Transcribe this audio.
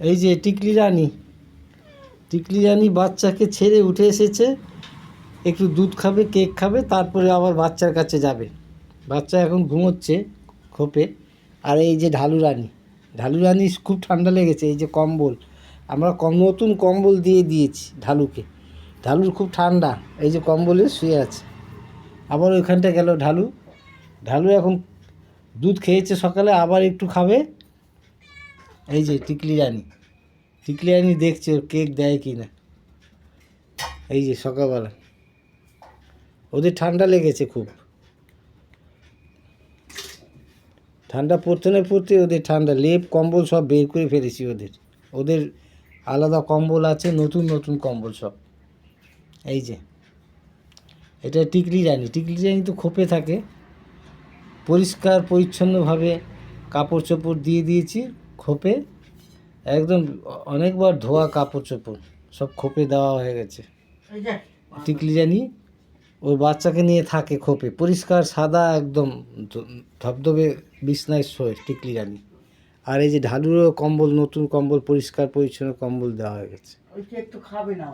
এই যে টিকলি রানী টিকলি রানী বাচ্চাকে ছেড়ে উঠে এসেছে, একটু দুধ খাবে, কেক খাবে, তারপরে আবার বাচ্চার কাছে যাবে। বাচ্চা এখন ঘুমোচ্ছে খোপে। আর এই যে ঢালু রানী ঢালু রানী খুব ঠান্ডা লেগেছে, এই যে কম্বল। আমরা কম, নতুন কম্বল দিয়ে দিয়েছি ঢালুকে। ঢালুর খুব ঠান্ডা, এই যে কম্বলে শুয়ে আছে। আবার ওইখানটা গেল ঢালু। ঢালু এখন দুধ খেয়েছে সকালে, আবার একটু খাবে এই যে টিকলি রানী। টিকলি রানী দেখছে কেক দেয় কি না এই যে সকালবেলা। ওদের ঠান্ডা লেগেছে খুব। ঠান্ডা পড়তে না পড়তে ওদের ঠান্ডা। লেপ, কম্বল সব বের করে ফেলেছি ওদের। ওদের আলাদা কম্বল আছে, নতুন নতুন কম্বল সব। এই যে। এটা টিকলি রানী। টিকলি রানী তো খোপে থাকে। পরিষ্কার, পরিচ্ছন্নভাবে কাপড় চোপড় দিয়ে দিয়েছি। খোপে একদম অনেকবার ধোয়া কাপড় চোপড় সব খোপে দেওয়া হয়ে গেছে। টিকলি জানি ওই বাচ্চাকে নিয়ে থাকে খোপে, পরিষ্কার, সাদা, একদম ধবধবে, বিছনায় শোয় টিকলি জানি। আর এই যে ঢালুরও কম্বল, নতুন কম্বল, পরিষ্কার, পরিচ্ছন্ন কম্বল দেওয়া হয়ে গেছে। খাবে না